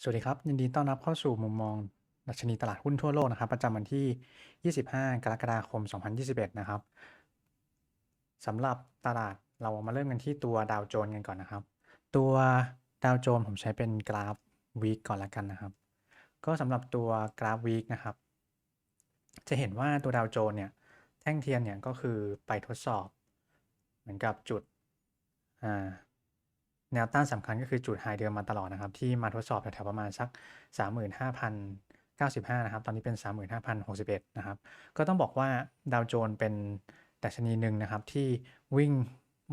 สวัสดีครับ ยินดีต้อนรับเข้าสู่มุมมองดัชนีตลาดหุ้นทั่วโลกนะครับ ประจำวันที่ 25 กรกฎาคม 2021 นะครับสำหรับตลาดเรามาเริ่มกันที่ตัวดาวโจนส์กันก่อนนะครับ ตัวดาวโจนส์ผมใช้เป็นกราฟวีคก่อนละกันนะครับ ก็สำหรับตัวกราฟวีคนะครับ จะเห็นว่าตัวดาวโจนส์เนี่ยแท่งเทียนเนี่ยก็คือไปทดสอบ เหมือนกับจุดอ่า แนวต้านสำคัญก็คือจุดไฮเดิมมาตลอดนะครับ ที่มาทดสอบแถวๆประมาณสัก 35,095 นะครับ ตอนนี้เป็น 35,061 นะครับ ก็ต้องบอกว่าดาวโจนส์เป็นดัชนีหนึ่งนะครับ ที่วิ่ง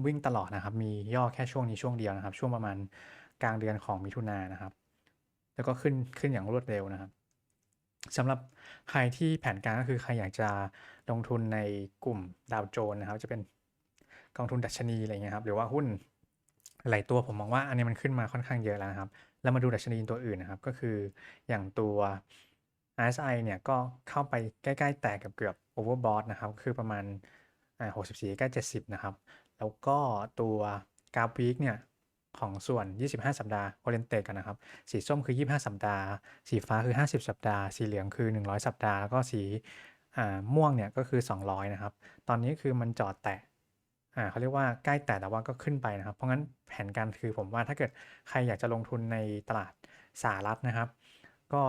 วิ่งตลอดนะครับ มีย่อแค่ช่วงนี้ช่วงเดียวนะครับ ช่วงประมาณกลางเดือนของมิถุนายนนะครับ แล้วก็ขึ้นขึ้นอย่างรวดเร็วนะครับสำหรับใครที่แผนการก็คือใครอยากจะลงทุนในกลุ่มดาวโจนส์นะครับ จะเป็นกองทุนดัชนีอะไรเงี้ยครับ หรือว่าหุ้น หลายตัวผมมองว่าอันนี้มันขึ้นมาค่อนข้างเยอะแล้วครับ แล้วมาดูดัชนีตัวอื่นนะครับ ก็คืออย่างตัว RSI เนี่ยก็เข้าไปใกล้ ๆ แตะกับเกือบ overbought นะครับ คือประมาณ 64 ใกล้ 70 นะครับ แล้วก็ตัวกราฟวีคเนี่ยของส่วน 25 สัปดาห์ oriented กันนะครับ สีส้มคือ 25 สัปดาห์ สีฟ้าคือ 50 สัปดาห์ สีเหลืองคือ 100 สัปดาห์ แล้วก็สีม่วงเนี่ยก็คือ 200 นะครับ ตอนนี้คือมันจอดแตะ อ่าเขาเรียกว่าใกล้แต่แต่ว่าก็ขึ้นไปนะครับ เพราะงั้นแผนการคือผมว่าถ้าเกิดใครอยากจะลงทุนในตลาดสหรัฐนะครับ ก็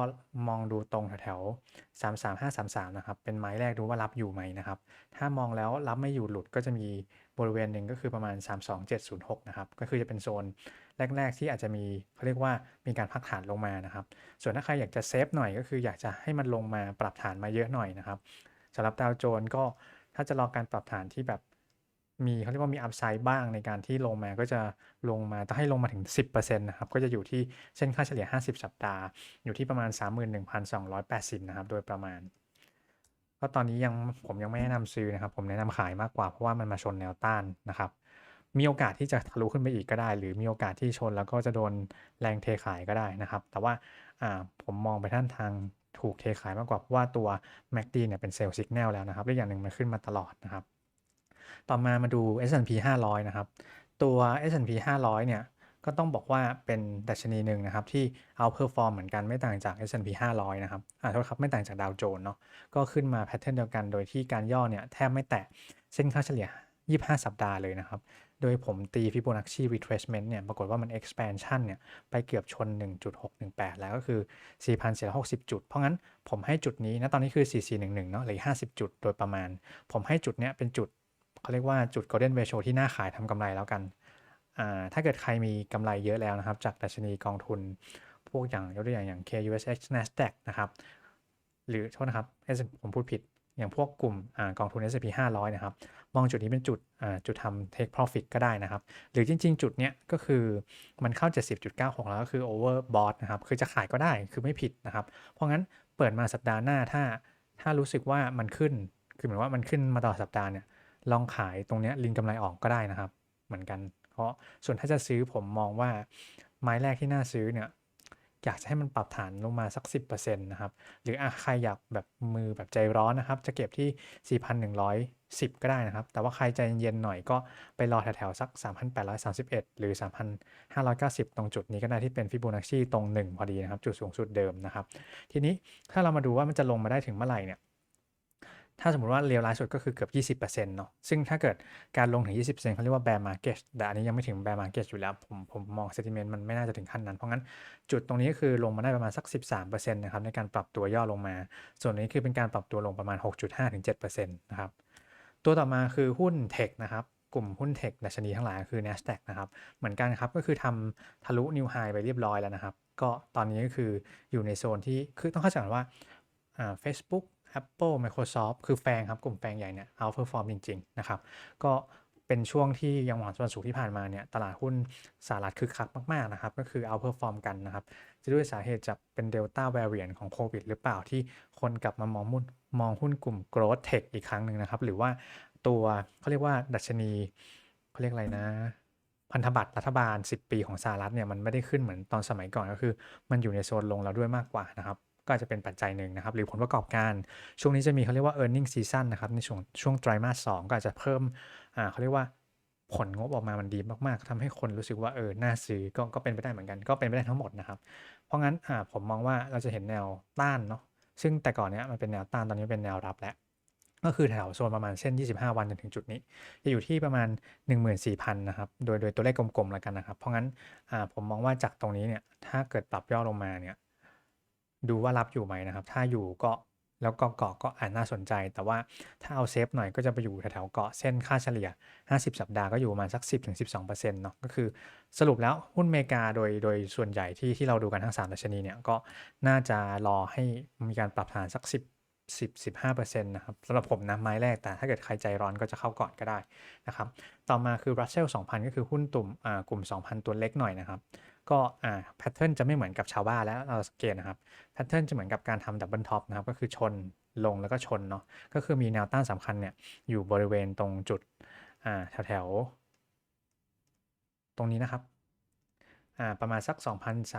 มองดูตรงแถวๆ33533นะครับ เป็นไม้แรกดูว่ารับอยู่ไหมนะครับ ถ้ามองแล้วรับไม่อยู่หลุดก็จะมีบริเวณหนึ่งก็คือประมาณ 32706 นะครับ ก็คือจะเป็นโซนแรก ๆ ที่อาจจะมีเขาเรียกว่ามีการพักฐานลงมานะครับ ส่วนถ้าใครอยากจะเซฟหน่อยก็คืออยากจะให้มันลงมาปรับฐานมาเยอะหน่อยนะครับสำหรับดาวโจนส์ก็ถ้าจะรอการปรับฐานที่แบบ มีเขาเรียกว่ามีอัพไซด์บ้างในการที่ลงมาก็จะลงมาต้องให้ลงมาถึง 10%นะครับ ก็จะอยู่ที่เส้นค่าเฉลี่ย 50 สัปดาห์ อยู่ที่ประมาณ 31,280 นะครับ โดยประมาณ ก็ตอนนี้ยังผมยังไม่แนะนำซื้อนะครับ ผมแนะนำขายมากกว่าเพราะว่ามันมาชนแนวต้านนะครับ มีโอกาสที่จะทะลุขึ้นไปอีกก็ได้ หรือมีโอกาสที่ชนแล้วก็จะโดนแรงเทขายก็ได้นะครับ แต่ว่าอ่าผมมองไปท่านทางถูกเทขายมากกว่าเพราะว่าตัว MACD เนี่ยเป็นเซลล์สัญญาณแล้วนะครับและอย่างหนึ่งมันขึ้นมาตลอดนะครับ ต่อมามาดู S&P 500 นะครับ ตัว S&P 500 เนี่ย ก็ต้องบอกว่าเป็นดัชนีหนึ่งนะครับ ที่ outperform เหมือนกันไม่ต่างจาก S&P 500 นะครับอ่าโทษครับ ไม่ต่างจากดาวโจนส์เนาะก็ขึ้นมาแพทเทิร์นเดียวกันโดยที่การย่อเนี่ย แทบไม่แตะเส้นค่าเฉลี่ย 25 สัปดาห์เลยนะครับ โดยผมตี Fibonacci retracement เนี่ย ปรากฏว่ามัน expansion เนี่ย ไปเกือบชน 1.618 แล้วก็คือ 4,460 จุด เพราะงั้นผมให้จุดนี้นะ ตอนนี้คือ 4411 เนาะหลือ50 จุดโดยประมาณ ผมให้จุดเนี้ยเป็นจุด เขาเรียกว่าจุด golden ratio ที่น่าขายทำกำไรแล้วกันถ้าเกิดใครมีกำไรเยอะแล้วนะครับ จากดัชนีกองทุน พวกอย่างยกตัวอย่างอย่าง KUSX Nasdaq นะครับ หรือโทษนะครับ ผมพูดผิดอย่างพวกกลุ่มอกองทุน S&P 500 นะครับ มองจุดนี้เป็นจุดจุดทำ take profit ก็ได้นะครับ หรือจริง ๆ จุดเนี้ยก็คือมันเข้า 70.96 แล้วก็คือ overbought นะครับ คือจะขายก็ได้คือไม่ผิดนะครับ เพราะงั้นเปิดมาสัปดาห์หน้าถ้าถ้ารู้สึกว่ามันขึ้น คือเหมือนว่ามันขึ้นมาตลอดสัปดาห์เนี่ย ลองขายตรงเนี้ยลิงกำไรออกก็ได้นะครับ เหมือนกัน เพราะส่วนถ้าจะซื้อผมมองว่าไม้แรกที่น่าซื้อเนี่ยอยากจะให้มันปรับฐานลงมาสัก 10%นะครับ หรืออะใครอยากแบบมือแบบใจร้อนนะครับ จะเก็บที่ 4,110 ก็ได้นะครับ แต่ว่าใครใจเย็นหน่อยก็ไปรอแถวๆสัก 3,831 หรือ 3,590 ตรงจุดนี้ก็ได้ที่เป็นฟิโบนัชชีตรง 1 พอดีนะครับ จุดสูงสุดเดิมนะครับ ทีนี้ถ้าเรามาดูว่ามันจะลงมาได้ถึงเมื่อไหร่เนี่ย ถ้าสมมติว่าเลวร้ายสุดก็คือเกือบ 20%เนาะซึ่งถ้าเกิดการลงถึง 20%เขาเรียกว่า bear market แต่อันนี้ยังไม่ถึง bear market อยู่แล้ว ผมผมมอง sentiment มันไม่น่าจะถึงขั้นนั้น เพราะงั้นจุดตรงนี้ก็คือลงมาได้ประมาณสัก 13%นะครับในการปรับตัวย่อลงมา ส่วนนี้คือเป็นการปรับตัวลงประมาณ 6.5-7%นะครับตัวต่อมาคือหุ้นเทคนะครับกลุ่มหุ้นเทคดัชนีทั้งหลายคือ NASDAQ นะครับ เหมือนกันครับ ก็คือทำทะลุนิวไฮไปเรียบร้อยแล้วนะครับ ก็ตอนนี้ก็คืออยู่ในโซนที่ คือต้องเข้าใจก่อนว่าอ่า Facebook Apple Microsoft คือแฟงครับ กลุ่มแฟงใหญ่เนี่ย outperform จริง ๆ นะครับ ก็เป็นช่วงที่ยังหวังส่วนสูงที่ผ่านมาเนี่ยตลาดหุ้นสหรัฐคึกคักมากๆนะครับ ก็คือ outperform กันนะครับ จะด้วยสาเหตุจากเป็น Delta variant ของโควิดหรือเปล่าที่คนกลับมามองหุ้นมองหุ้นกลุ่ม growth tech อีกครั้งหนึ่งนะครับ หรือว่าตัวเขาเรียกว่าดัชนีเขาเรียกอะไรนะพันธบัตรรัฐบาล 10 ปีของสหรัฐเนี่ยมันไม่ได้ขึ้นเหมือนตอนสมัยก่อนก็คือ มันอยู่ในโซนลงแล้วด้วยมากกว่านะครับ ก็อาจจะเป็นปัจจัยหนึ่งนะครับ หรือผลประกอบการช่วงนี้จะมีเขาเรียกว่า earning season นะครับ ในช่วงช่วงไตรมาส2ก็อาจจะเพิ่มเขาเรียกว่าผลงบออกมามันดีมากๆทำให้คนรู้สึกว่าเออน่าซื้อก็ก็เป็นไปได้เหมือนกัน ก็เป็นไปได้ทั้งหมดนะครับ เพราะงั้นผมมองว่าเราจะเห็นแนวต้านเนาะซึ่งแต่ก่อนเนี้ยมันเป็นแนวต้านตอนนี้เป็นแนวรับแล้วก็คือแถวโซนประมาณเส้น 25 วันจนถึงจุดนี้ จะอยู่ที่ประมาณ 14,000 นะครับ โดยโดยตัวเลขกลมๆแล้วกันนะครับ เพราะงั้นผมมองว่าจากตรงนี้เนี่ย ถ้าเกิดปรับย่อลงมาเนี่ย ดูว่ารับอยู่ไหมนะครับ ถ้าอยู่ก็แล้วก็เกาะก็อาจน่าสนใจ แต่ว่าถ้าเอาเซฟหน่อยก็จะไปอยู่แถวๆเกาะเส้นค่าเฉลี่ย 50 สัปดาห์ก็อยู่ประมาณสัก 10-12%เนาะก็คือสรุปแล้วหุ้นอเมริกาโดยโดยส่วนใหญ่ที่ที่เราดูกันทั้ง3ดัชนีเนี่ยก็น่าจะรอให้มีการปรับฐานสัก 10 10 15%นะครับสำหรับผมนะไม้แรกแต่ถ้าเกิดใครใจร้อนก็จะเข้าก่อนก็ได้นะครับต่อมาคือ Russell 2000 ก็คือหุ้นตุ่มอ่ากลุ่ม 2,000 ตัวเล็กหน่อยนะครับ ก็อ่าแพทเทิร์นจะไม่เหมือนกับชาวบ้านแล้วเราสังเกตนะครับแพทเทิร์นจะเหมือนกับการทำดับเบิลท็อปนะครับก็คือชนลงแล้วก็ชนเนาะก็คือมีแนวต้านสำคัญเนี่ยอยู่บริเวณตรงจุดอ่าแถวแถวๆตรงนี้นะครับอ่าประมาณสัก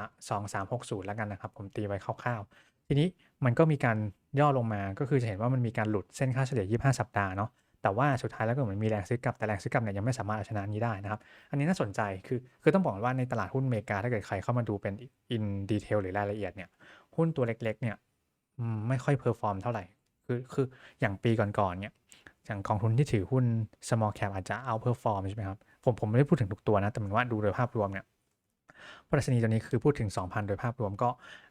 2,2360 แล้วกันนะครับ ผมตีไว้คร่าวๆ ทีนี้มันก็มีการย่อลงมาก็คือจะเห็นว่ามันมีการหลุดเส้นค่าเฉลี่ย 25 สัปดาห์เนาะ แต่ว่าสุดท้ายแล้วก็เหมือนมีแรงซื้อกลับแต่แรงซื้อกลับเนี่ยยังไม่สามารถเอาชนะนี้ได้นะครับ อันนี้น่าสนใจคือคือต้องบอกว่าในตลาดหุ้นอเมริกาถ้าเกิดใครเข้ามาดูเป็นอินดีเทลหรือรายละเอียดเนี่ยหุ้นตัวเล็กๆเนี่ยไม่ค่อยเพอร์ฟอร์มเท่าไหร่คือคืออย่างปีก่อนๆเนี่ยอย่างกองทุนที่ถือหุ้น small cap อาจจะเอาเพอร์ฟอร์มใช่ไหมครับผมผมไม่ได้พูดถึงทุกตัวนะแต่เหมือนว่าดูโดยภาพรวมเนี่ยปรัชนีตัวนี้คือพูดถึง 2,000 โดยภาพรวมก็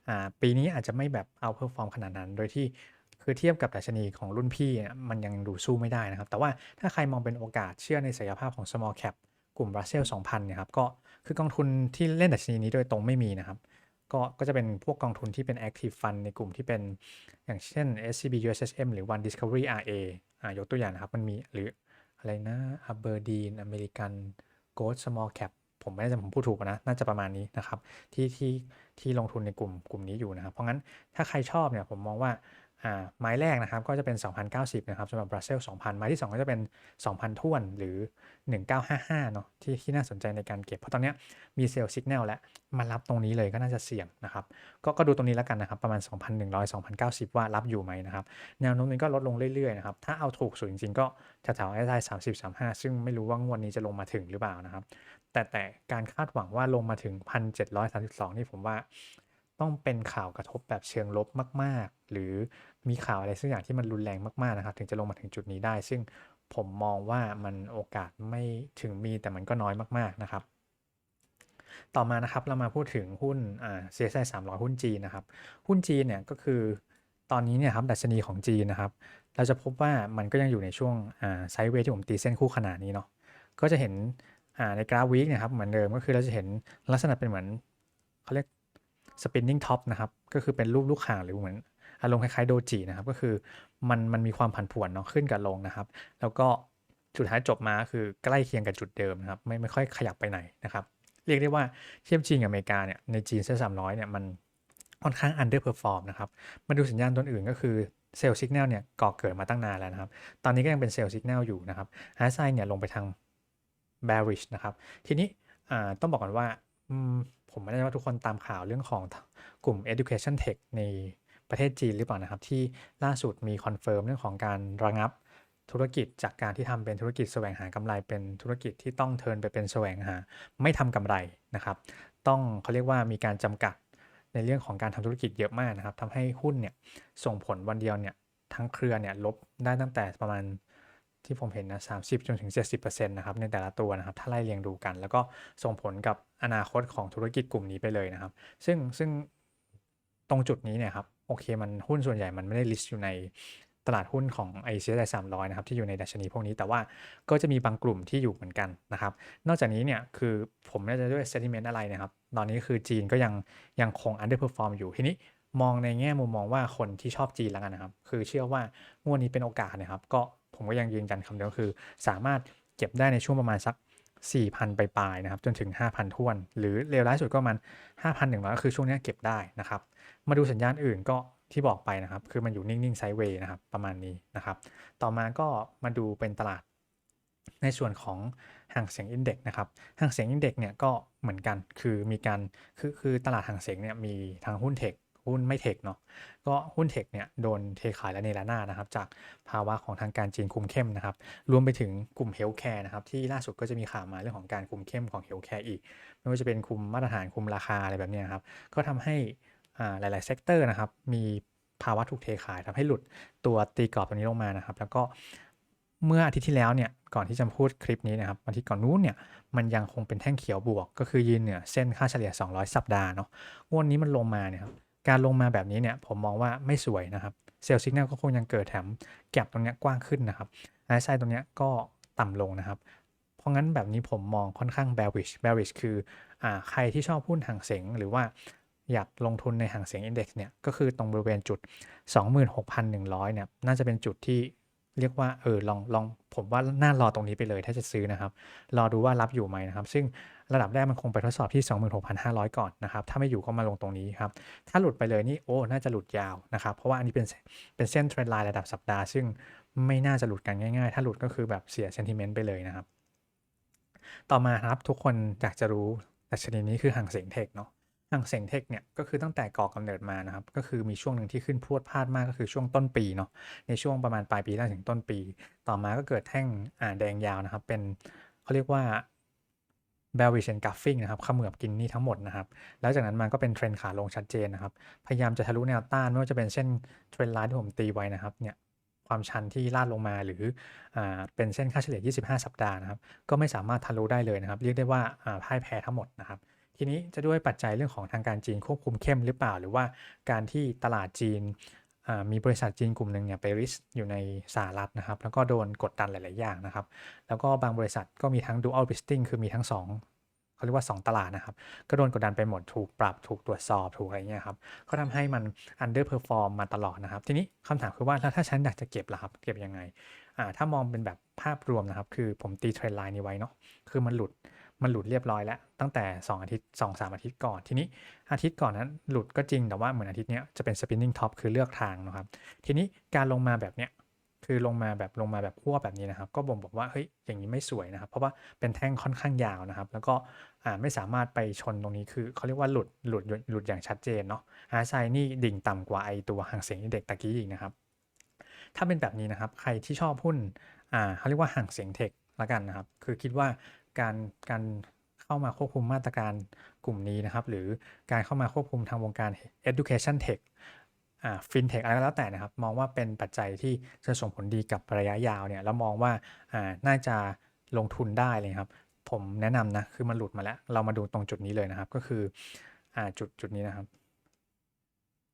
อ่าปีนี้อาจจะไม่แบบเอาเพอร์ฟอร์มขนาดนั้น โดยที่ คือเทียบกับดัชนีของรุ่นพี่เนี่ยมันยังดูสู้ไม่ได้นะครับ แต่ว่าถ้าใครมองเป็นโอกาสเชื่อในศักยภาพของ small cap กลุ่ม Russell 2000เนี่ยครับก็คือกองทุนที่เล่นดัชนีนี้โดยตรงไม่มีนะครับ ก็ก็จะเป็นพวกกองทุนที่เป็น active fund ในกลุ่มที่เป็นอย่างเช่น SCB USSM หรือ One Discovery RA อ่ายกตัวอย่างนะครับ มันมีหรืออะไรนะ Aberdeen American Gold Small Cap ผมไม่แน่ใจผมพูดถูกนะ น่าจะประมาณนี้นะครับ ที่ที่ที่ลงทุนในกลุ่มกลุ่มนี้อยู่นะครับ เพราะงั้นถ้าใครชอบเนี่ยผมมองว่า ไม้แรกนะครับก็จะเป็น 2,090 นะครับสำหรับ Russell 2,000 ไม้ที่ 2 ก็จะเป็น 2,000ท้วนหรือ 1955 เนาะที่ที่น่าสนใจในการเก็บ เพราะตอนนี้มีเซลล์สัญญาณแล้วมารับตรงนี้เลยก็น่าจะเสี่ยงนะครับก็ก็ดูตรงนี้แล้วกันนะครับ ประมาณ 2,100 2,090 ว่ารับอยู่ไหมนะครับ แนวโน้มนี้ก็ลดลงเรื่อยๆนะครับถ้าเอาถูกสุดจริงๆ ก็แถวๆได้30 35 ซึ่งไม่รู้ว่างวดนี้จะลงมาถึงหรือเปล่านะครับแต่แต่การคาดหวังว่าลงมาถึง 1,732 นี่ผมว่า ต้องเป็นข่าวกระทบแบบเชิงลบมาก ๆ หรือมีข่าวอะไรสักอย่างที่มันรุนแรงมากๆนะครับ ถึงจะลงมาถึงจุดนี้ได้ ซึ่งผมมองว่ามันโอกาสไม่ถึงมีแต่มันก็น้อยมาก ๆนะครับ ต่อมานะครับเรามาพูดถึงหุ้นอ่า CSI 300 หุ้นจีนนะครับ หุ้นจีนเนี่ยก็คือตอนนี้เนี่ยครับดัชนีของจีนนะครับ เราจะพบว่ามันก็ยังอยู่ในช่วงอ่าไซด์เวย์ที่ผมตีเส้นคู่ขนานนี้เนาะก็จะเห็นอ่าในกราฟวีคนี่ยครับเหมือนเดิมก็คือเราจะเห็นลักษณะเป็นเหมือนเขาเรียก spinning top นะครับ ก็คือเป็นรูปลูกข่างหรือเหมือนอารมณ์คล้ายๆโดจินะครับ ก็คือมันมันมีความผันผวนเนาะขึ้นกับลงนะครับ แล้วก็สุดท้ายจบมาคือใกล้เคียงกับจุดเดิมนะครับ ไม่ไม่ค่อยขยับไปไหนนะครับ เรียกได้ว่าเทียบจีนกับอเมริกาเนี่ยในจีนเซ็นสามร้อยเนี่ยมันค่อนข้าง underperform นะครับ มาดูสัญญาณตัวอื่นก็คือเซลล์สัญญาณเนี่ยก่อเกิดมาตั้งนานแล้วนะครับ ตอนนี้ก็ยังเป็นเซลล์สัญญาณอยู่นะครับไฮไซเนี่ยลงไปทาง bearish นะครับ ทีนี้ต้องบอกก่อนว่า ผมไม่แน่ใจว่าทุกคนตามข่าวเรื่องของกลุ่ม education tech ในประเทศจีนหรือเปล่านะครับ ที่ล่าสุดมีคอนเฟิร์มเรื่องของการระงับธุรกิจจากการที่ทำเป็นธุรกิจแสวงหากำไรเป็นธุรกิจที่ต้องเทินไปเป็นแสวงหา ไม่ทำกำไรนะครับ ต้องเขาเรียกว่ามีการจำกัดในเรื่องของการทำธุรกิจเยอะมากนะครับทำให้หุ้นเนี่ยส่งผลวันเดียวเนี่ยทั้งเครือเนี่ยลบได้ตั้งแต่ประมาณ ที่ผมเห็นนะ30จนถึง 70%นะครับในแต่ละตัวนะครับ ถ้าไล่เรียงดูกัน แล้วก็ส่งผลกับอนาคตของธุรกิจกลุ่มนี้ไปเลยนะครับ ซึ่งซึ่งตรงจุดนี้เนี่ยครับโอเคมันหุ้นส่วนใหญ่มันไม่ได้ลิสต์อยู่ในตลาดหุ้นของ i c i 300นะครับที่อยู่ในดัชนีพวกนี้แต่ว่าก็จะมีบางกลุ่มที่อยู่เหมือนกันนะครับ นอกจากนี้เนี่ยคือผมไม่แน่ใจด้วย sentiment อะไรนะครับ ตอนนี้คือจีนก็ยังยังคง underperform อยู่ทีนี้ มองในแง่มุมมองว่าคนที่ชอบจีนแล้วกันนะครับ คือเชื่อว่างวดนี้เป็นโอกาสนะครับ ก็ผมก็ยังยืนยันคำเดิมคือ สามารถเก็บได้ในช่วงประมาณสัก 4,000 ไปปลายนะครับ จนถึง 5,000ท้วน หรือเลวร้ายสุดก็ประมัน 5,100ก็คือช่วงนี้เก็บได้นะครับ มาดูสัญญาณอื่นก็ที่บอกไปนะครับ คือมันอยู่นิ่งๆไซด์เวย์นะครับ ประมาณนี้นะครับ ต่อมาก็มาดูเป็นตลาดในส่วนของห่างเสียงอินเด็กนะครับห่างเสียงอินเด็กเนี่ยก็เหมือนกัน คือมีการ คือ คือตลาดห่างเสียงเนี่ยมีทางหุ้นเทค หุ้นไม่เทคเนาะก็หุ้นเทคเนี่ยโดนเทขายและเนระนาดนะครับจากภาวะของทางการจีนคุมเข้มนะครับรวมไปถึงกลุ่มเฮลท์แคร์นะครับที่ล่าสุดก็จะมีข่าวมาเรื่องของการคุมเข้มของเฮลท์แคร์อีก ไม่ว่าจะเป็นคุมมาตรฐานคุมราคาอะไรแบบนี้ครับก็ทำให้อ่าหลาย ๆ เซกเตอร์นะครับมีภาวะถูกเทขายทำให้หลุดตัวตีกรอบตัวนี้ลงมานะครับ แล้วก็เมื่ออาทิตย์ที่แล้วเนี่ยก่อนที่จะพูดคลิปนี้นะครับอาทิตย์ก่อนนู้นเนี่ยมันยังคงเป็นแท่งเขียวบวก ก็คือยืนเหนือเส้นค่าเฉลี่ย 200 สัปดาห์เนาะงวดนี้มันลงมาเนี่ยครับ การลงมาแบบนี้เนี่ยผมมองว่าไม่สวยนะครับเซลล์สิกแนลก็คงยังเกิดแถมแก็บตรงเนี้ยกว้างขึ้นนะครับไอซ์ไซตรงเนี้ยก็ต่ำลงนะครับ เพราะงั้นแบบนี้ผมมองค่อนข้าง bearish bearish คืออ่าใครที่ชอบหุ้นห่างเสงหรือว่าอยากลงทุนในห่างเสง index เนี่ยก็คือตรงบริเวณจุด 26,100เนี่ยน่าจะเป็นจุดที่เรียกว่าเออลองลองผมว่าน่ารอตรงนี้ไปเลยถ้าจะซื้อนะครับ รอดูว่ารับอยู่ไหมนะครับ ซึ่ง ระดับแรกมันคงไปทดสอบที่ 26,500 ก่อนนะครับถ้าไม่อยู่ก็มาลงตรงนี้ครับถ้าหลุดไปเลยนี่โอ้น่าจะหลุดยาวนะครับเพราะว่าอันนี้เป็นเป็นเส้นเทรนไลน์ระดับสัปดาห์ ซึ่งไม่น่าจะหลุดกันง่ายๆ ถ้าหลุดก็คือแบบเสียเซนติเมนต์ไปเลยนะครับ ต่อมาครับทุกคนอยากจะรู้ดัชนีนี้คือห่างเสียงเทคเนาะห่างเสียงเทคเนี่ยก็คือตั้งแต่ก่อกำเนิดมานะครับ ก็คือมีช่วงหนึ่งที่ขึ้นพรวดพลาดมากก็คือช่วงต้นปีเนาะในช่วงประมาณปลายปีแล้ถึงต้นปี ต่อมาก็เกิดแท่งอ่าแดงยาวนะครับ เป็นเขาเรียกว่า bearish and gaffing นะครับเขมือบกินนี่ทั้งหมดนะครับ แล้วจากนั้นมันก็เป็นเทรนขาลงชัดเจนนะครับ พยายามจะทะลุแนวต้านไม่ว่าจะเป็นเส้นเทรนไลน์ที่ผมตีไว้นะครับเนี่ยความชันที่ลาดลงมาหรืออ่าเป็นเส้นค่าเฉลี่ย 25 สัปดาห์นะครับ ก็ไม่สามารถทะลุได้เลยนะครับ เรียกได้ว่าอ่าพ่ายแพ้ทั้งหมดนะครับ ทีนี้จะด้วยปัจจัยเรื่องของทางการจีนควบคุมเข้มหรือเปล่า หรือว่าการที่ตลาดจีน มีบริษัทจีนกลุ่มหนึ่งเนี่ยไปริสอยู่ในสหรัฐนะครับ แล้วก็โดนกดดันหลาย ๆ อย่างนะครับ แล้วก็บางบริษัทก็มีทั้ง dual listing คือมีทั้งสองเขาเรียกว่า 2 ตลาดนะครับ ก็โดนกดดันไปหมด ถูกปรับ ถูกตรวจสอบ ถูกอะไรเงี้ยครับ ก็ทำให้มัน underperform มาตลอดนะครับ ทีนี้คำถามคือว่า แล้วถ้าฉันอยากจะเก็บล่ะครับ เก็บยังไง อ่า ถ้ามองเป็นแบบภาพรวมนะครับ คือผมตีเทรนไลน์นี้ไว้เนาะ คือมันหลุด มันหลุดเรียบร้อยแล้ว ตั้งแต่ 2 อาทิตย์2 3อาทิตย์ก่อน ทีนี้อาทิตย์ก่อนนั้นหลุดก็จริงแต่ว่าเหมือนอาทิตย์เนี้ยจะเป็น spinning top คือเลือกทางนะครับ ทีนี้การลงมาแบบเนี้ยคือลงมาแบบลงมาแบบขั้วแบบนี้นะครับ ก็บ่งบอกว่าเฮ้ยอย่างนี้ไม่สวยนะครับ เพราะว่าเป็นแท่งค่อนข้างยาวนะครับ แล้วก็อ่าไม่สามารถไปชนตรงนี้คือเขาเรียกว่าหลุดหลุดหลุดอย่างชัดเจนเนาะอาไซนี่ดิ่งต่ำกว่าไอตัวห่างเสียงอินเด็กตะกี้อีกนะครับ ถ้าเป็นแบบนี้นะครับ ใครที่ชอบหุ้นอ่าเขาเรียกว่าห่างเสียงเทคละกันนะครับ คือคิดว่า การการเข้ามาควบคุมมาตรการกลุ่มนี้นะครับ หรือการเข้ามาควบคุมทางวงการ education tech อ่าฟินเทคอะไรก็แล้วแต่นะครับ มองว่าเป็นปัจจัยที่จะส่งผลดีกับระยะยาวเนี่ยแล้วมองว่าอ่าน่าจะลงทุนได้เลยครับ ผมแนะนำนะ คือมันหลุดมาแล้ว เรามาดูตรงจุดนี้เลยนะครับ ก็คืออ่าจุดจุดนี้นะครับ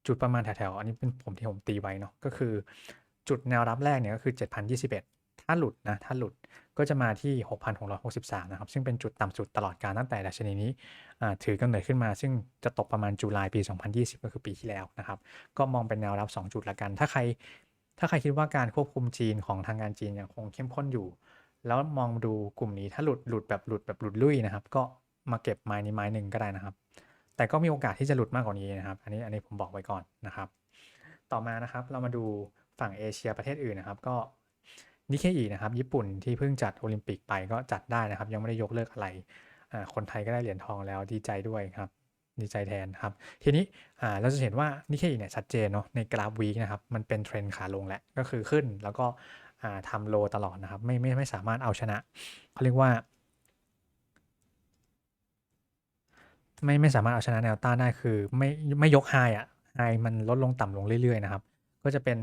จุดประมาณแถวๆอันนี้เป็นผมที่ผมตีไว้เนาะก็คือ จุดแนวรับแรกเนี่ยก็คือ 7,021 ถ้าหลุดนะถ้าหลุด ก็จะมาที่ 6,663 นะครับ ซึ่งเป็นจุดต่ำสุดตลอดการตั้งแต่ดัชนีนี้ถือกำเนิดขึ้นมา ซึ่งจะตกประมาณจุลายปี 2020 ก็คือปีที่แล้วนะครับ ก็มองเป็นแนวรับ 2 จุดละกัน ถ้าใคร ถ้าใครคิดว่าการควบคุมจีนของทางการจีนยังคงเข้มข้นอยู่ แล้วมองดูกลุ่มนี้ถ้าหลุดหลุดแบบหลุดแบบหลุดลุยนะครับ ก็มาเก็บไม้นี้ไม้หนึ่งก็ได้นะครับ แต่ก็มีโอกาสที่จะหลุดมากกว่านี้นะครับ อันนี้อันนี้ผมบอกไว้ก่อนนะครับ ต่อมานะครับเรามาดูฝั่งเอเชียประเทศอื่นนะครับ ก็ นิเคอีนะครับญี่ปุ่นที่เพิ่งจัดโอลิมปิกไปก็จัดได้นะครับ ยังไม่ได้ยกเลิกอะไร คนไทยก็ได้เหรียญทองแล้วดีใจด้วยครับดีใจแทนครับ ทีนี้เราจะเห็นว่านิเคอีเนี่ยชัดเจนเนาะในกราฟวีคนะครับมันเป็นเทรนขาลงแหละก็คือขึ้นแล้วก็อ่าทำโลตลอดนะครับไม่ไม่ไม่สามารถเอาชนะเขาเรียกว่าไม่ไม่สามารถเอาชนะแนวต้านได้คือไม่ไม่ยกไฮอะไฮมันลดลงต่ำลงเรื่อยๆนะครับ ก็จะเป็น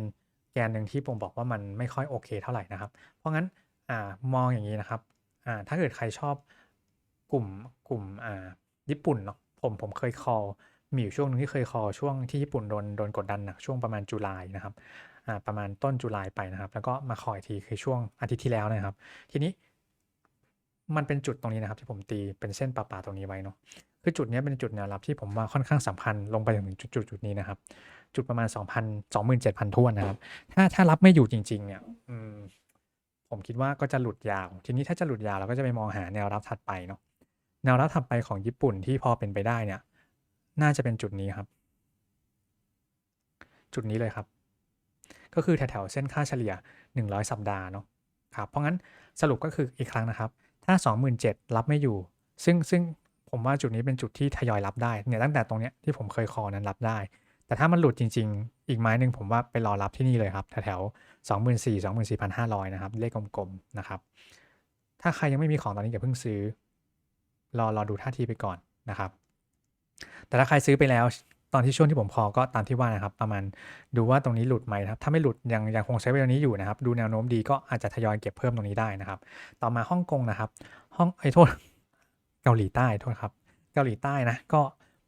แกนหนึ่งที่ผมบอกว่ามันไม่ค่อยโอเคเท่าไหร่นะครับ เพราะงั้นอมองอย่างนี้นะครับถ้าเกิดใครชอบกลุ่มกลุ่มญี่ปุ่นเนาะผมผมเคยคอมีอยู่ช่วงหนึงที่เคยคอช่วงที่ญี่ปุ่นโดนโดนกดดันหนักช่วงประมาณจุลายนะครับประมาณต้นจุลายไปนะครับ แล้วก็มาคอยทีคือช่วงอาทิตย์ที่แล้วนะครับ ทีนี้มันเป็นจุดตรงนี้นะครับที่ผมตีเป็นเส้นปลาๆตรงนี้ไว้เนาะ คือจุดนี้เป็นจุดแนวรับที่ผมว่าค่อนข้างสำคัญลงไปถึงจุดจุดจุดนี้นะครับ จุดประมาณ 2,000 27,000ท้วนนะครับ ถ้าถ้ารับไม่อยู่จริง ๆ เนี่ยผมคิดว่าก็จะหลุดยาว ทีนี้ถ้าจะหลุดยาวเราก็จะไปมองหาแนวรับถัดไปเนาะแนวรับถัดไปของญี่ปุ่นที่พอเป็นไปได้เนี่ย น่าจะเป็นจุดนี้ครับ จุดนี้เลยครับ ก็คือแถวๆเส้นค่าเฉลี่ย 100 สัปดาห์เนาะครับเพราะงั้นสรุปก็คืออีกครั้งนะครับ ถ้า 27,000รับไม่อยู่ ซึ่งซึ่ง ผมว่าจุดนี้เป็นจุดที่ทยอยรับได้เนี่ยตั้งแต่ตรงเนี้ยที่ผมเคยคอนั้นรับได้ แต่ถ้ามันหลุดจริง ๆ อีกไม้หนึ่งผมว่าไปรอรับที่นี่เลยครับแถวๆสองหมื่นสี่สองหมื่นสี่พันห้าร้อยนะครับเลขกลมๆนะครับ ถ้าใครยังไม่มีของตอนนี้อย่าเพิ่งซื้อ รอรอดูท่าทีไปก่อนนะครับ แต่ถ้าใครซื้อไปแล้วตอนที่ช่วงที่ผมพอก็ตามที่ว่านะครับ ประมาณดูว่าตรงนี้หลุดไหมครับ ถ้าไม่หลุดยังยังคงใช้เวลานี้อยู่นะครับ ดูแนวโน้มดีก็อาจจะทยอยเก็บเพิ่มตรงนี้ได้นะครับ ต่อมาฮ่องกงนะครับ ห้องไอ้โทษ เกาหลีใต้โทษครับ เกาหลีใต้นะก็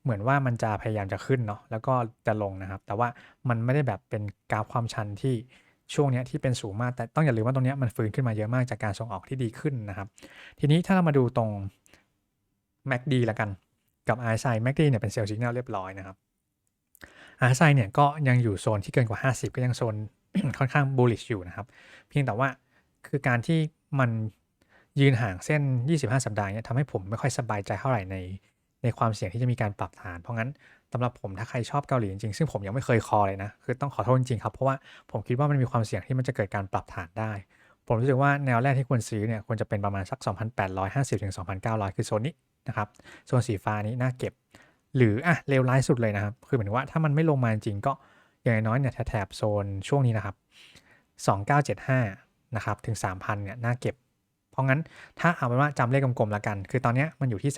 เหมือนว่ามันจะพยายามจะขึ้นเนาะแล้วก็จะลงนะครับ แต่ว่ามันไม่ได้แบบเป็นกราฟความชันที่ช่วงนี้ที่เป็นสูงมากแต่ต้องอย่าลืมว่าตรงนี้มันฟื้นขึ้นมาเยอะมากจากการส่งออกที่ดีขึ้นนะครับ ทีนี้ถ้าเรามาดูตรง MACD ละกันกับ RSI MACD เนี่ยเป็นเซลล์สัญญาณเรียบร้อยนะครับ RSI เนี่ยก็ยังอยู่โซนที่เกินกว่า 50 ก็ยังโซนค่อนข้าง bullish อยู่นะครับ เพียงแต่ว่าคือการที่มัน ยืนห่างเส้น 25 สัปดาห์เนี่ยทำให้ผมไม่ค่อยสบายใจเท่าไหร่ในในความเสี่ยงที่จะมีการปรับฐาน เพราะงั้นสำหรับผมถ้าใครชอบเกาหลีจริงๆซึ่งผมยังไม่เคยคอเลยนะ คือต้องขอโทษจริงๆครับ เพราะว่าผมคิดว่ามันมีความเสี่ยงที่มันจะเกิดการปรับฐานได้ ผมรู้สึกว่าแนวแรกที่ควรซื้อเนี่ยควรจะเป็นประมาณสัก 2,850ถึง2,900 คือโซนนี้นะครับโซนสีฟ้านี้น่าเก็บ หรืออะเลวร้ายสุดเลยนะครับ คือเหมือนว่าถ้ามันไม่ลงมาจริงก็อย่างน้อยเนี่ยแถบโซนช่วงนี้นะครับ 2975นะครับถึง3,000เนี่ยน่าเก็บ ราะงั้นถ้าเอาเป็นว่าจำเลขกลมๆแล้วกัน คือตอนนี้มันอยู่ที่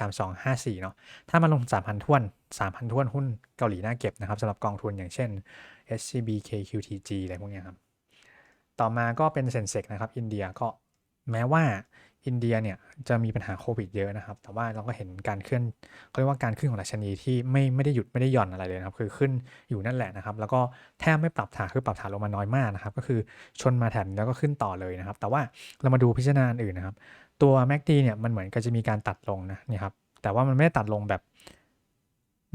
3254 เนาะ ถ้ามันลง 3,000ท่วน 3,000ท่วนหุ้นเกาหลีน่าเก็บนะครับสำหรับกองทุนอย่างเช่น SCB KQTG อะไรพวกนี้ครับ ต่อมาก็เป็นเซนเซกนะครับ อินเดียก็แม้ว่า อินเดียเนี่ยจะมีปัญหาโควิดเยอะนะครับ แต่ว่าเราก็เห็นการเคลื่อนเขาเรียกว่าการขึ้นของดัชนีที่ไม่ไม่ได้หยุดไม่ได้หย่อนอะไรเลยนะครับ คือขึ้นอยู่นั่นแหละนะครับ แล้วก็แทบไม่ปรับฐานคือปรับฐานลงมาน้อยมากนะครับ ก็คือชนมาแถบแล้วก็ขึ้นต่อเลยนะครับ แต่ว่าเรามาดูพิจารณาอื่นนะครับ ตัว MACD เนี่ยมันเหมือนก็จะมีการตัดลงนะนี่ครับ แต่ว่ามันไม่ได้ตัดลงแบบ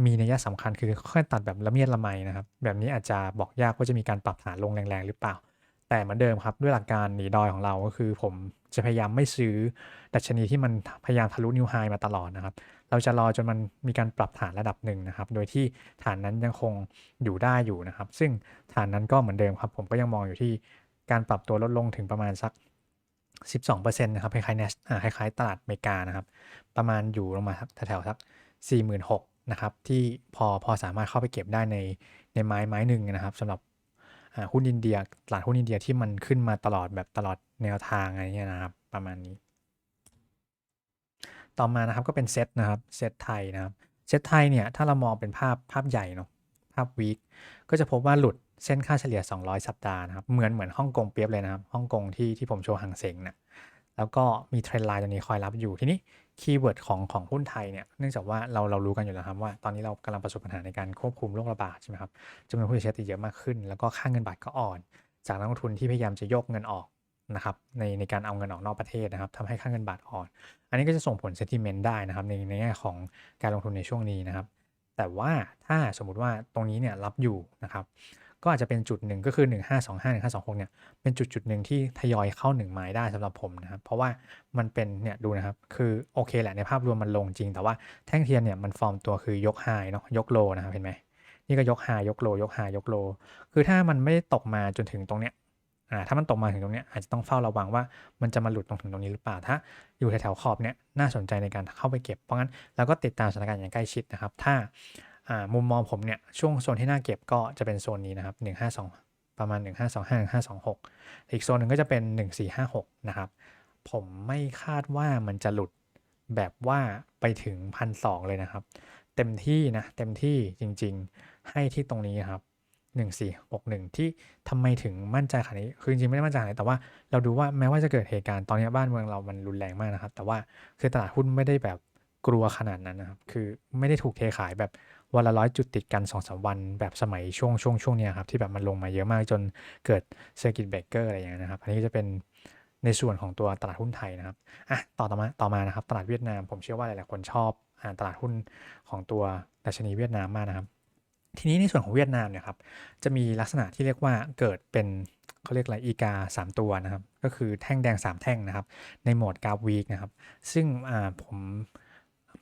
มีนัยสำคัญคือค่อยตัดแบบละเมียดละไมนะครับ แบบนี้อาจจะบอกยากว่าจะมีการปรับฐานลงแรงๆหรือเปล่า แต่เหมือนเดิมครับด้วยหลักการหนีดอยของเราก็คือ ผมจะพยายามไม่ซื้อดัชนีที่มันพยายามทะลุนิวไฮมาตลอดนะครับ เราจะรอจนมันมีการปรับฐานระดับหนึ่งนะครับ โดยที่ฐานนั้นยังคงอยู่ได้อยู่นะครับ ซึ่งฐานนั้นก็เหมือนเดิมครับ ผมก็ยังมองอยู่ที่การปรับตัวลดลงถึงประมาณสัก 12%นะครับคล้ายๆเนสคล้ายๆตลาดอเมริกานะครับ ประมาณอยู่ลงมาแถวๆสัก46,000นะครับที่พอพอสามารถเข้าไปเก็บได้ในในไม้ไม้หนึ่งนะครับสำหรับ หุ้นอินเดียตลาดหุ้นอินเดียที่มันขึ้นมาตลอดแบบตลอดแนวทางอะไรเงี้ยนะครับ ประมาณนี้ ต่อมานะครับก็เป็นเซตนะครับเซตไทยนะครับเซตไทยเนี่ยถ้าเรามองเป็นภาพภาพใหญ่เนาะภาพวีคก็จะพบว่าหลุดเส้นค่าเฉลี่ย 200 สัปดาห์นะครับ เหมือนเหมือนฮ่องกงเปียบเลยนะครับฮ่องกงที่ที่ผมโชว์หางเสงนะ แล้วก็มีเทรนด์ไลน์ตัวนี้คอยรับอยู่ทีนี้คีย์เวิร์ดของของหุ้นไทยเนี่ยเนื่องจากว่าเราเรารู้กันอยู่แล้วครับว่าตอนนี้เรากำลังประสบปัญหาในการควบคุมโรคระบาดใช่ไหมครับจำนวนผู้เสียชีวิตเยอะมากขึ้น แล้วก็ค่าเงินบาทก็อ่อน จากนักลงทุนที่พยายามจะโยกเงินออกนะครับในในการเอาเงินออกนอกประเทศนะครับทำให้ค่าเงินบาทอ่อน อันนี้ก็จะส่งผลเซนติเมนต์ได้นะครับในในแง่ของการลงทุนในช่วงนี้นะครับ แต่ว่าถ้าสมมุติว่าตรงนี้เนี่ยรับอยู่นะครับ ก็อาจจะเป็นจุดหนึ่งก็คือ 1525 1526เนี่ยเป็นจุดจุดหนึ่งที่ทยอยเข้า 1 ไม้ได้สำหรับผมนะครับ เพราะว่ามันเป็นเนี่ยดูนะครับ คือโอเคแหละในภาพรวมมันลงจริง แต่ว่าแท่งเทียนเนี่ยมันฟอร์มตัวคือยกไฮเนาะยกโลนะครับเห็นไหมนี่ก็ยกไฮยกโลยกไฮยกโล คือถ้ามันไม่ตกมาจนถึงตรงเนี้ยอ่าถ้ามันตกมาถึงตรงเนี้ยอาจจะต้องเฝ้าระวังว่ามันจะมาหลุดตรงถึงตรงนี้หรือเปล่าถ้าอยู่แถวๆขอบเนี่ยน่าสนใจในการเข้าไปเก็บเพราะงั้นเราก็ติดตามสถานการณ์อย่างใกล้ชิดนะครับ ถ้า มุมมองผมเนี่ยช่วงโซนที่น่าเก็บก็จะเป็นโซนนี้นะครับ152 ประมาณ 1525 1526 อีกโซนหนึ่งก็จะเป็น 1456 นะครับ ผมไม่คาดว่ามันจะหลุดแบบว่าไปถึงพันสเลยนะครับ เต็มที่นะเต็มที่จริงๆให้ที่ตรงนี้ครับ1461 ที่ทำไมถึงมั่นใจขนาดนี้ คือจริงๆไม่ได้มั่นใจขนาดนี้แต่ว่าเราดูว่าแม้ว่าจะเกิดเหตุการณ์ตอนนี้บ้านเมืองเรามันรุนแรงมากนะครับ แต่ว่าคือตลาดหุ้นไม่ได้แบบกลัวขนาดนั้นนะครับ คือไม่ได้ถูกเทขายแบบ วันละร้อยจุดติดกัน2อสวันแบบสมัยช่วงช่วงช่วงนี้ครับที่แบบมันลงมาเยอะมากจนเกิดเซอร์กิตเบรกเกอร์อะไรอย่างเงี้ยนะครับ อันนี้จะเป็นในส่วนของตัวตลาดหุ้นไทยนะครับอะต่อต่อมาต่อมานะครับตลาดเวียดนามผมเชื่อว่าหลายๆคนชอบอ่านตลาดหุ้นของตัวดัชนีเวียดนามมากนะครับ ทีนี้ในส่วนของเวียดนามเนี่ยครับจะมีลักษณะที่เรียกว่าเกิดเป็นเขาเรียกอะไรอีกา 3 ตัวนะครับ ก็คือแท่งแดง 3 แท่งนะครับ ในโหมดกราฟวีคนะครับ ซึ่งอ่าผม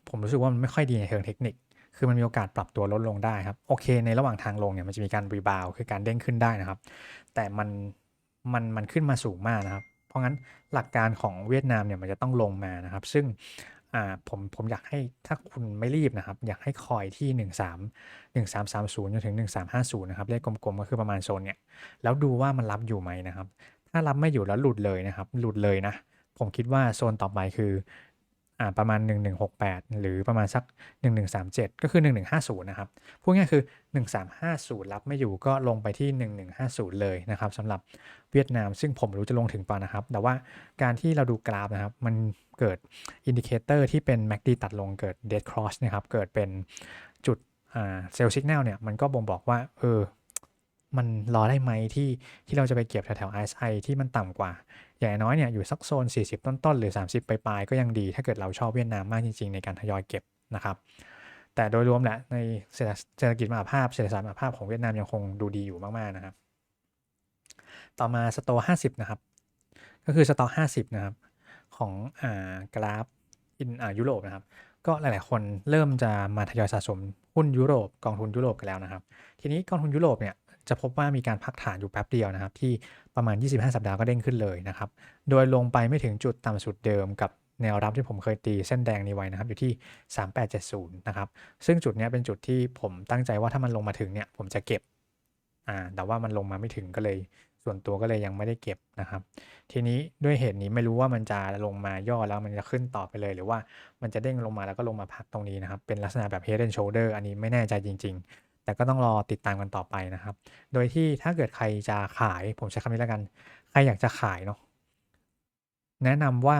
ผมรู้สึกว่ามันไม่ค่อยดีในเชิงเทคนิค คือมันมีโอกาสปรับตัวลดลงได้ครับ โอเค ในระหว่างทางลงเนี่ยมันจะมีการรีบาวคือการเด้งขึ้นได้นะครับ แต่มันมันมันขึ้นมาสูงมากนะครับ เพราะงั้นหลักการของเวียดนามเนี่ยมันจะต้องลงมานะครับ ซึ่งอ่าผมผมอยากให้ถ้าคุณไม่รีบนะครับ อยากให้คอยที่ 13 1330จนถึง 1350 นะครับเลขกลมๆก็คือประมาณโซนเนี่ยแล้วดูว่ามันรับอยู่ไหมนะครับ ถ้ารับไม่อยู่แล้วหลุดเลยนะครับ หลุดเลยนะ ผมคิดว่าโซนต่อไปคือ ประมาณ 1168 หรือประมาณสัก 1137 ก็คือ 1150 นะครับ พูดง่ายๆคือ 1350 รับไม่อยู่ก็ลงไปที่ 1150 เลยนะครับสำหรับเวียดนาม ซึ่งผมรู้จะลงถึงปะนะครับ แต่ว่าการที่เราดูกราฟนะครับ มันเกิดอินดิเคเตอร์ที่เป็น MACD ตัดลงเกิด Dead Cross นะครับ เกิดเป็นจุดอ่าเซลล์สัญญาณเนี่ย มันก็บ่งบอกว่า เออ มันรอได้ไหมที่ที่เราจะไปเก็บแถวๆ RSI ที่มันต่ำกว่า อย่างน้อยเนี่ยอยู่สักโซน 40 ต้นๆ หรือ 30 ปลายๆ ก็ยังดี ถ้าเกิดเราชอบเวียดนามมากจริงๆ ในการทยอยเก็บนะครับ แต่โดยรวมแหละในเศรษฐกิจมหาภาพเศรษฐศาสตร์มหาภาพของเวียดนามยังคงดูดีอยู่มากๆนะครับ ต่อมาสโต50นะครับ ก็คือสโต50นะครับของอ่ากราฟอินอ่ายุโรปนะครับ ก็หลายๆ คนเริ่มจะมาทยอยสะสมหุ้นยุโรปกองทุนยุโรปกันแล้วนะครับ ทีนี้กองทุนยุโรปเนี่ย จะพบว่ามีการพักฐานอยู่แป๊บเดียวนะครับ ที่ประมาณ 25 สัปดาห์ก็เด้งขึ้นเลยนะครับ โดยลงไปไม่ถึงจุดต่ำสุดเดิมกับแนวรับที่ผมเคยตีเส้นแดงนี้ไว้นะครับ อยู่ที่ 3870 นะครับ ซึ่งจุดนี้เป็นจุดที่ผมตั้งใจว่าถ้ามันลงมาถึงเนี่ย ผมจะเก็บอ่าแต่ว่ามันลงมาไม่ถึงก็เลย ส่วนตัวก็เลยยังไม่ได้เก็บนะครับ ทีนี้ด้วยเหตุนี้ไม่รู้ว่ามันจะลงมาย่อแล้วมันจะขึ้นต่อไปเลย หรือว่ามันจะเด้งลงมาแล้วก็ลงมาพักตรงนี้นะครับ เป็นลักษณะแบบ head and shoulder อันนี้ไม่แน่ใจจริง ๆ แต่ก็ต้องรอติดตามกันต่อไปนะครับ โดยที่ถ้าเกิดใครจะขายผมใช้คำนี้แล้วกัน ใครอยากจะขายเนาะแนะนำว่า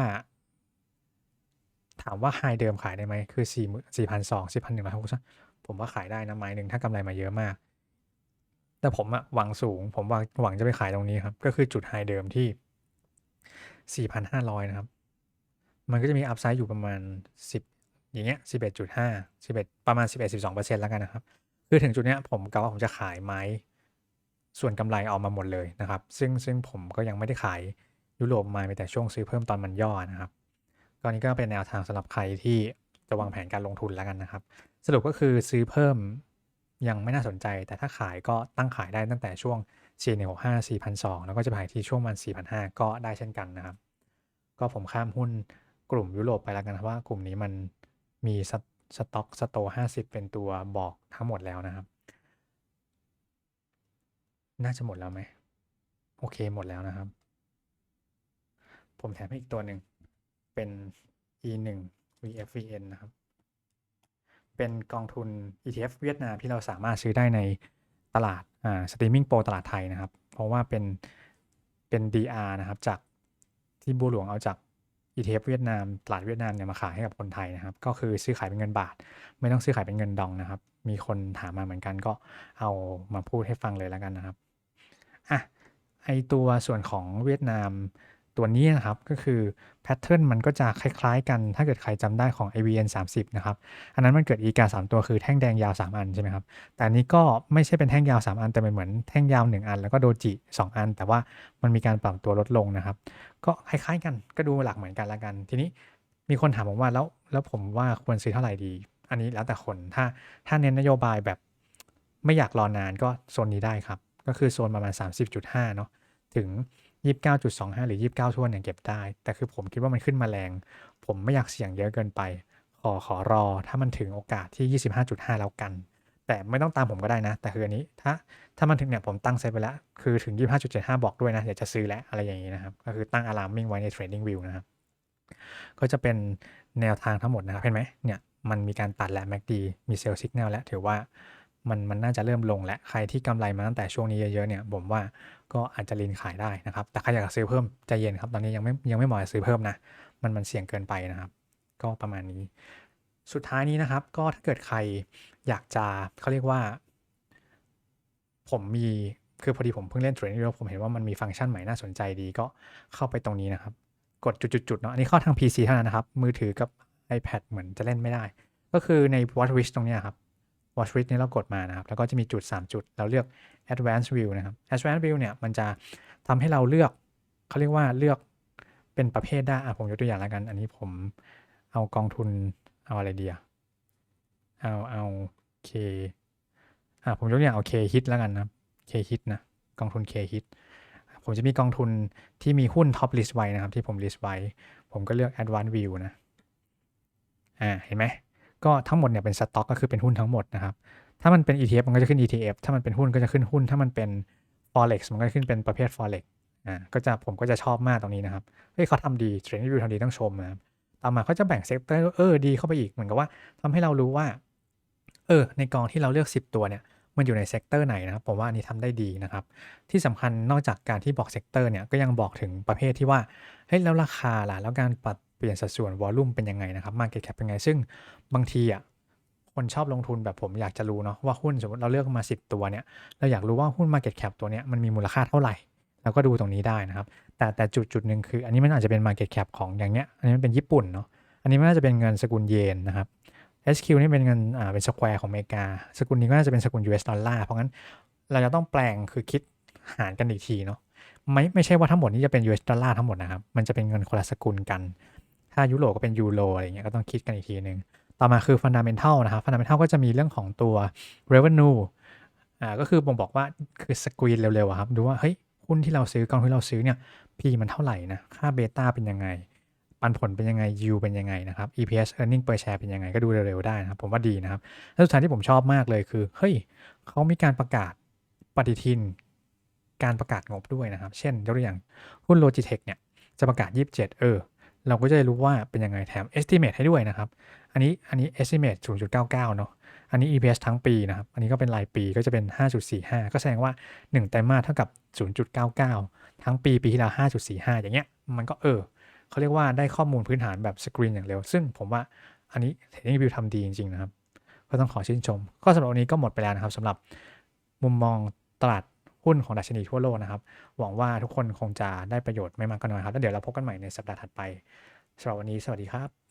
ถามว่าไฮเดิมขายได้ไหมคือ4 4 2 0 0 4 1 0 0ผมว่าขายได้นะไม้หนึ่งถ้ากำไรมาเยอะมาก แต่ผมอะหวังสูง ผมหวังหวังจะไปขายตรงนี้ครับ ก็คือจุดไฮเดิมที่ 4,500 นะครับ มันก็จะมีอัพไซด์อยู่ประมาณ 10 อย่างเงี้ย11.5 11 ประมาณ 11-12%แล้วกันนะครับ คือถึงจุดเนี้ยผมกะว่าผมจะขายไม้ส่วนกำไรออกมาหมดเลยนะครับ ซึ่งซึ่งผมก็ยังไม่ได้ขายยุโรปมามีแต่ช่วงซื้อเพิ่มตอนมันย่อนะครับก็นี้ก็เป็นแนวทางสำหรับใครที่จะวางแผนการลงทุนแล้วกันนะครับ สรุปก็คือซื้อเพิ่มยังไม่น่าสนใจ แต่ถ้าขายก็ตั้งขายได้ตั้งแต่ช่วง 4 1 6 5 4 2 0 0 แล้วก็จะไปที่ช่วงมัน4,500ก็ได้เช่นกันนะครับ ก็ผมข้ามหุ้นกลุ่มยุโรปไปแล้วกันเพราะว่ากลุ่มนี้มันมี สต็อกสโต50 เป็นตัวบอกทั้งหมดแล้วนะครับ น่าจะหมดแล้วไหม โอเคหมดแล้วนะครับ ผมแถมให้อีกตัวหนึ่ง เป็น E1 VFVN นะครับ เป็นกองทุน ETF เวียดนามที่เราสามารถซื้อได้ในตลาดอ่าสตรีมมิ่งโปรตลาดไทยนะครับ เพราะว่าเป็นเป็น DR นะครับ จากที่บัวหลวงเอาจาก ETF เวียดนามตลาดเวียดนามเนี่ยมาขายให้กับคนไทยนะครับ ก็คือซื้อขายเป็นเงินบาท ไม่ต้องซื้อขายเป็นเงินดองนะครับ มีคนถามมาเหมือนกันก็เอามาพูดให้ฟังเลยแล้วกันนะครับอะไอตัวส่วนของเวียดนาม ตัวนี้นะครับก็คือแพทเทิร์นมันก็จะคล้ายๆกันถ้าเกิดใครจำได้ของ IVN 30 นะครับ อันนั้นมันเกิดอีกา3ตัวคือแท่งแดงยาว 3 อันใช่ไหมครับ แต่นนี้ก็ไม่ใช่เป็นแท่งยาว 3 อัน แต่เป็นเหมือนแท่งยาว 1 อัน แล้วก็โดจิ 2 อัน แต่ว่ามันมีการปรับตัวลดลงนะครับ ก็คล้ายๆกันก็ดูหลักเหมือนกันละกัน ทีนี้มีคนถามผมว่าแล้วแล้วผมว่าควรซื้อเท่าไหร่ดี อันนี้แล้วแต่คนถ้าถ้าเน้นนโยบายแบบไม่อยากรอนานก็โซนนี้ได้ครับก็คือโซนประมาณ 30.5เนาะถึง 29.25 หรือ 29ทั่วนเนี่ยเก็บได้ แต่คือผมคิดว่ามันขึ้นมาแรง ผมไม่อยากเสี่ยงเยอะเกินไป ขอขอรอถ้ามันถึงโอกาสที่ 25.5 แล้วกัน แต่ไม่ต้องตามผมก็ได้นะ แต่คืออันนี้ถ้าถ้ามันถึงเนี่ยผมตั้งเซตไปแล้ว คือถึง 25.75 บอกด้วยนะ เดี๋ยวจะซื้อแล้วอะไรอย่างนี้นะครับ ก็คือตั้งอะลามมิ่งไว้ใน Trading View นะครับ ก็จะเป็นแนวทางทั้งหมดนะครับ เห็นไหมเนี่ย มันมีการตัดและ MACD มีเซลล์สัญญาณแล้วถือว่ามันมันน่าจะเริ่มลงและใครที่กำไรมาตั้งแต่ช่วงนี้เยอะๆเนี่ยผมว่า ก็อาจจะลินขายได้นะครับ แต่ใครอยากซื้อเพิ่มใจเย็นครับ ตอนนี้ยังไม่ยังไม่เหมาะซื้อเพิ่มนะ มันมันเสี่ยงเกินไปนะครับ ก็ประมาณนี้ สุดท้ายนี้นะครับ ก็ถ้าเกิดใครอยากจะเขาเรียกว่า ผมมีคือพอดีผมเพิ่งเล่นเทรนนิ่งแล้วผมเห็นว่ามันมีฟังก์ชันใหม่น่าสนใจดีก็เข้าไปตรงนี้นะครับ กดจุดๆเนาะอันนี้เข้าทาง PC เท่านั้นนะครับ มือถือกับ iPad เหมือนจะเล่นไม่ได้ ก็คือใน Watch Wish ตรงนี้ครับ Watch List นี้เรากดมานะครับ แล้วก็จะมีจุด 3 จุด เราเลือก Advanced View นะครับ Advanced View เนี่ยมันจะทำให้เราเลือกเขาเรียกว่าเลือกเป็นประเภทได้อะผมยกตัวอย่างแล้วกัน อันนี้ผมเอากองทุนเอาอะไรเดีอะเอาเอาเคอะผมยกตัวอย่างเอาเคฮิตแล้วกันนะเคฮิตนะกองทุนเคฮิตผมจะมีกองทุนที่มีหุ้นท็อปลิสต์ไว้นะครับ ที่ผมลิสต์ไว้ ผมก็เลือก Advanced View นะอ่าเห็นไหม ก็ทั้งหมดเนี่ยเป็นสต็อกก็คือเป็นหุ้นทั้งหมดนะครับ ถ้ามันเป็น ETF มันก็จะขึ้น ETF ถ้ามันเป็นหุ้นก็จะขึ้นหุ้น ถ้ามันเป็น forex มันก็จะขึ้นเป็นประเภท forex อ่าก็จะผมก็จะชอบมากตรงนี้นะครับเฮ้ยเขาทำดีเทรนด์วิวทำดีต้องชมนะครับต่อมาเขาจะแบ่งเซกเตอร์เออดีเข้าไปอีกเหมือนกับว่าทำให้เรารู้ว่า เออ ในกองที่เราเลือก 10 ตัวเนี่ยมันอยู่ในเซกเตอร์ไหนนะครับผมว่าอันนี้ทำได้ดีนะครับ ที่สำคัญนอกจากการที่บอกเซกเตอร์เนี่ยก็ยังบอกถึงประเภทที่ว่าเฮ้ยแล้วราคาล่ะแล้วการปรับ ปลี่ยนสัดส่วนวอลลุ่มเป็นยังไงนะครับมาเก็ตแคปเป็นไง ซึ่งบางทีอะคนชอบลงทุนแบบผมอยากจะรู้เนาะว่าหุ้นสมมติเราเลือกมา 10 ตัวเนี่ยเราอยากรู้ว่าหุ้น Market Cap ตัวเนี้ยมันมีมูลค่าเท่าไหร่เราก็ดูตรงนี้ได้นะครับ แต่แต่จุดจุดหนึ่งคือ อันนี้มันอาจจะเป็น Market Cap ของอย่างเนี้ยอันนี้มันเป็นญี่ปุ่นเนาะอันนี้มันน่าจะเป็นเงินสกุลเยนนะครับ SQ นี่เป็นเงินอ่าเป็นสแควร์ของอเมริกา สกุลนี้ก็น่าจะเป็นสกุล US ดอลลาร์เพราะงั้นเราจะต้องแปลงคือคิดหารกันอีกทีเนาะไม่ไม่ใช่ว่าทั้งหมดนี้จะเป็น US ดอลลาร์ทั้งหมดนะครับมันจะเป็นเงินคนละสกุลกัน ถ้ายุโรปก็เป็นยูโรอะไรเงี้ยก็ต้องคิดกันอีกทีหนึ่งต่อมาคือ Fundamental นะครับ Fundamental ก็จะมีเรื่องของตัว Revenue อ่าก็คือบ่งบอกว่าคือสกรีนเร็วๆอะครับดูว่าเฮ้ยหุ้นที่เราซื้อกองทุนที่เราซื้อเนี่ย P มันเท่าไหร่นะค่าเบต้าเป็นยังไง ปันผลเป็นยังไง yield เป็นยังไงนะครับ EPS earning per share เป็นยังไงก็ดูเร็วๆได้นะครับ ผมว่าดีนะครับแล้วสุดท้ายที่ผมชอบมากเลยคือเฮ้ยเขามีการประกาศปฏิทิน การประกาศงบด้วยนะครับ เช่นยกตัวอย่างหุ้น Logitech เนี่ยจะประกาศ 27 เออ เราก็จะได้รู้ว่าเป็นยังไงแถม estimate ให้ด้วยนะครับ อันนี้อันนี้ estimate 0.99 เนาะอันนี้ EPS ทั้งปีนะครับ อันนี้ก็เป็นรายปีก็จะเป็น 5.45 ก็แสดงว่า 1 ไตรมาสเท่ากับ 0.99 ทั้งปีปีที่แล้ว 5.45 อย่างเงี้ย มันก็เออ เขาเรียกว่าได้ข้อมูลพื้นฐานแบบสกรีนอย่างเร็ว ซึ่งผมว่าอันนี้เทรนนิ่งวิวทำดีจริง ๆ นะครับ ก็ต้องขอชื่นชม ก็สำหรับวันนี้ก็หมดไปแล้วนะครับสำหรับมุมมองตลาด หุ้นของดัชนีทั่วโลกนะครับ หวังว่าทุกคนคงจะได้ประโยชน์ไม่มากก็น้อยครับ แล้วเดี๋ยวเราพบกันใหม่ในสัปดาห์ถัดไปสำหรับวันนี้สวัสดีครับ